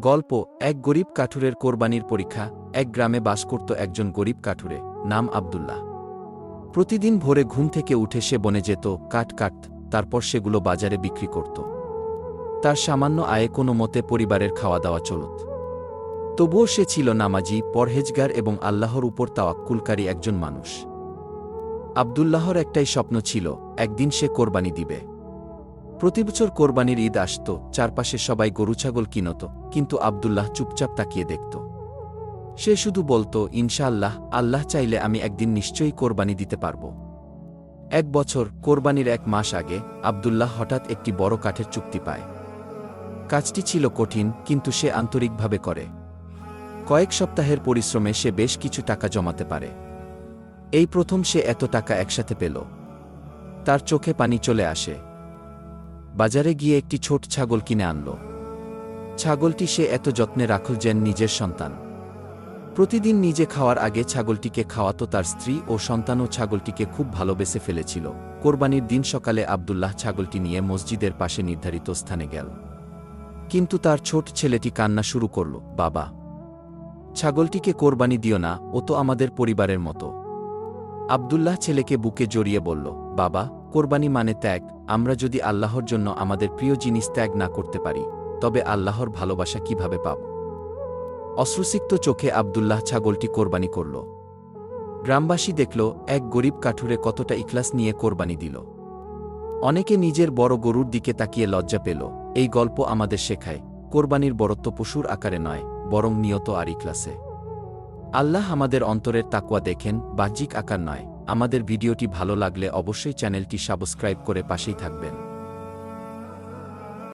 গল্প, এক গরিব কাঠুরের কোরবানির পরীক্ষা, এক গ্রামে বাস করত একজন গরিব কাঠুরে, নাম আবদুল্লাহ। প্রতিদিন ভোরে ঘুম থেকে উঠে সে বনে যেত, কাঠ কাট তারপর সেগুলো বাজারে বিক্রি করত। তার সামান্য আয়ে কোনো মতে পরিবারের খাওয়া দাওয়া চলত। তবুও সে ছিল নামাজি, পরহেজগার এবং আল্লাহর উপর তাওয়াক্কুলকারী একজন মানুষ। আবদুল্লাহর একটাই স্বপ্ন ছিল, একদিন সে কোরবানি দিবে। প্রতিবছর কোরবানির ঈদ আসত, চারপাশে সবাই গরু ছাগল কিনত, কিন্তু আবদুল্লাহ চুপচাপ তাকিয়ে দেখত। সে শুধু বলতো, ইনশাআল্লাহ, আল্লাহ চাইলে আমি একদিন নিশ্চয়ই কোরবানি দিতে পারব। এক বছর, কোরবানির এক মাস আগে, আবদুল্লাহ হঠাৎ একটি বড় কাঠের চুক্তি পায়। কাজটি ছিল কঠিন, কিন্তু সে আন্তরিকভাবে করে। কয়েক সপ্তাহের পরিশ্রমে সে বেশ কিছু টাকা জমাতে পারে। এই প্রথম সে এত টাকা একসাথে পেল। তার চোখে পানি চলে আসে। বাজারে গিয়ে একটি ছোট ছাগল কিনে আনল। ছাগলটি সে এত যত্নে রাখল যেন নিজের সন্তান। প্রতিদিন নিজে খাওয়ার আগে ছাগলটিকে খাওয়াতো তার স্ত্রী ও সন্তানও ছাগলটিকে খুব ভালোবেসে ফেলেছিল। কোরবানির দিন সকালে আবদুল্লাহ ছাগলটি নিয়ে মসজিদের পাশে নির্ধারিত স্থানে গেল। কিন্তু তার ছোট ছেলেটি কান্না শুরু করল, বাবা, ছাগলটিকে কোরবানি দিও না, ও তো আমাদের পরিবারের মতো। আবদুল্লাহ ছেলেকে বুকে জড়িয়ে বলল, বাবা কোরবানি মানে ত্যাগ, আমরা যদি আল্লাহর জন্য আমাদের প্রিয় জিনিস ত্যাগ না করতে পারি, তবে আল্লাহর ভালোবাসা কীভাবে পাব? অশ্রুসিক্ত চোখে আবদুল্লাহ ছাগলটি কোরবানি করল। গ্রামবাসী দেখল, এক গরিব কাঠুরে কতটা ইখলাস নিয়ে কোরবানি দিল। অনেকে নিজের বড় গরুর দিকে তাকিয়ে লজ্জা পেল, এই গল্প আমাদের শেখায়, কোরবানির বরত্ব পশুর আকারে নয়, বরং নিয়ত আর ইখলাসে। আল্লাহ আমাদের অন্তরের তাকুয়া দেখেন, বাহ্যিক আকার নয় আমাদের ভিডিওটি ভালো লাগলে অবশ্যই চ্যানেলটি সাবস্ক্রাইব করে পাশেই থাকবেন।